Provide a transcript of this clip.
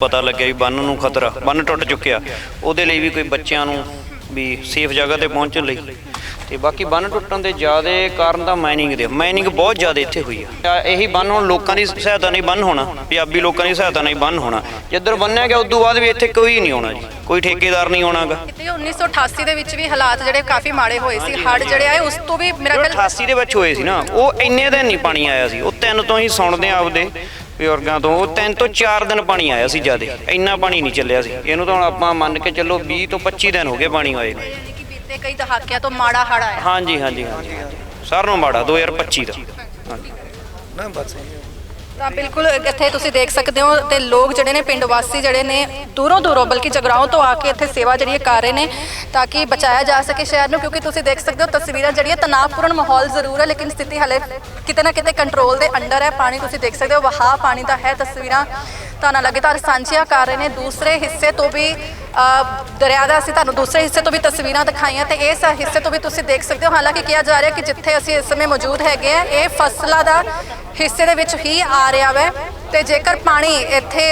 ਪਤਾ ਲੱਗਿਆ ਵੀ ਬੰਨ ਨੂੰ ਖਤਰਾ ਬੰਨ ਟੁੱਟ ਚੁੱਕਿਆ। ਉਹਦੇ ਲਈ ਵੀ ਕੋਈ ਬੱਚਿਆਂ ਨੂੰ ਵੀ ਸੇਫ ਜਗ੍ਹਾ ਤੇ ਪਹੁੰਚਣ ਲਈ। ਤੇ ਬਾਕੀ ਬੰਨ ਟੁੱਟਣ ਦੇ ਜ਼ਿਆਦਾ ਕਾਰਨ ਤਾਂ ਮਾਈਨਿੰਗ ਦੇ ਮਾਈਨਿੰਗ ਬਹੁਤ ਜ਼ਿਆਦਾ ਇੱਥੇ ਹੋਈ ਆ। ਇਹੀ ਬੰਨ ਹੁਣ ਲੋਕਾਂ ਦੀ ਸਹਾਇਤਾ ਨਹੀਂ ਬੰਨ ਹੋਣਾ ਪੰਜਾਬੀ ਲੋਕਾਂ ਦੀ ਸਹਾਇਤਾ ਨਹੀਂ ਬੰਨ ਹੋਣਾ। ਜਿੱਧਰ ਬੰਨਿਆ ਗਿਆ ਉਦੋਂ ਬਾਅਦ ਵੀ ਇੱਥੇ ਕੋਈ ਨਹੀਂ ਆਉਣਾ ਜੀ। ਕੋਈ ਠੇਕੇਦਾਰ ਨਹੀਂ ਆਉਣਾਗਾ ਕਿਤੇ 1988 ਦੇ ਵਿੱਚ ਵੀ ਹਾਲਾਤ ਜਿਹੜੇ ਕਾਫੀ ਮਾੜੇ ਹੋਏ ਸੀ। ਹੜ੍ਹ ਜਿਹੜੇ ਆਏ ਉਸ ਤੋਂ ਵੀ ਮੇਰਾ ਖਿਆਲ 88 ਦੇ ਵਿੱਚ ਹੋਏ ਸੀ ਨਾ ਉਹ ਇੰਨੇ ਦਿਨ ਨਹੀਂ ਪਾਣੀ ਆਇਆ ਸੀ। ਉਹ ਤਿੰਨ ਤੋਂ ਹੀ ਸੁਣਦੇ ਆਪਦੇ। ਬਜ਼ੁਰਗਾਂ ਤੋਂ। ਉਹ ਤਿੰਨ ਤੋਂ ਚਾਰ ਦਿਨ ਪਾਣੀ ਆਇਆ ਸੀ ਜਿਆਦੇ। ਇੰਨਾ ਪਾਣੀ ਨਹੀਂ ਚੱਲਿਆ ਸੀ। ਇਹਨੂੰ ਤਾਂ ਹੁਣ ਆਪਾਂ ਮੰਨ ਕੇ ਚੱਲੋ 20 ਤੋਂ 25 ਦਿਨ ਹੋ ਗਏ ਪਾਣੀ ਆਏ ਨੂੰ। ਯਾਨੀ ਕਿ ਬੀਤੇ ਕਈ ਦਹਾਕਿਆਂ ਤੋਂ ਮਾੜਾ ਆਇਆ। ਹਾਂਜੀ ਹਾਂਜੀ ਹਾਂਜੀ। ਸਾਰਿਆਂ ਨੂੰ ਮਾੜਾ 2025 ਦਾ। ਹਾਂਜੀ ਨਾ ਬਸ। ਤਾਂ ਬਿਲਕੁਲ ਇੱਥੇ ਤੁਸੀਂ ਦੇਖ ਸਕਦੇ ਹੋ ਤੇ ਲੋਕ ਜਿਹੜੇ ਨੇ, ਪਿੰਡ ਵਾਸੀ ਜਿਹੜੇ ਨੇ, ਦੂਰੋਂ ਦੂਰੋਂ ਬਲਕਿ ਜਗਰਾਉਂ ਤੋਂ ਆ ਕੇ ਇੱਥੇ ਸੇਵਾ ਜਿਹੜੀ ਇਹ ਕਰ ਰਹੇ ਨੇ ਤਾਂ ਕਿ ਬਚਾਇਆ ਜਾ ਸਕੇ ਸ਼ਹਿਰ ਨੂੰ, ਕਿਉਂਕਿ ਤੁਸੀਂ ਦੇਖ ਸਕਦੇ ਹੋ ਤਸਵੀਰਾਂ ਜਿਹੜੀਆਂ ਤਣਾਅਪੂਰਨ ਮਾਹੌਲ ਜ਼ਰੂਰ ਹੈ, ਲੇਕਿਨ ਸਥਿਤੀ ਹਲੇ ਕਿਤੇ ਨਾ ਕਿਤੇ ਕੰਟਰੋਲ ਦੇ ਅੰਡਰ ਹੈ। ਪਾਣੀ ਤੁਸੀਂ ਦੇਖ ਸਕਦੇ ਹੋ, ਵਹਾਅ ਪਾਣੀ ਦਾ ਹੈ, ਤਸਵੀਰਾਂ ਤੁਹਾਨੂੰ ਲਗਾਤਾਰ ਸਾਂਝੀਆਂ ਕਰ ਰਹੇ ਨੇ। ਦੂਸਰੇ ਹਿੱਸੇ ਤੋਂ ਵੀ ਦਰਿਆ ਦਾ ਅਸੀਂ ਤੁਹਾਨੂੰ ਦੂਸਰੇ ਹਿੱਸੇ ਤੋਂ ਵੀ ਤਸਵੀਰਾਂ ਦਿਖਾਈਆਂ ਤੇ ਇਸ ਹਿੱਸੇ ਤੋਂ ਵੀ ਤੁਸੀਂ ਦੇਖ ਸਕਦੇ ਹੋ। ਹਾਲਾਂਕਿ ਕਿਹਾ ਜਾ ਰਿਹਾ ਕਿ ਜਿੱਥੇ ਅਸੀਂ ਇਸ ਸਮੇਂ ਮੌਜੂਦ ਹੈਗੇ ਆ ਇਹ ਫਸਲਾਂ ਦਾ ਹਿੱਸੇ ਦੇ ਵਿੱਚ ਹੀ ਆ ਰਿਹਾ ਵੈ। ਤੇ ਜੇਕਰ ਪਾਣੀ ਇੱਥੇ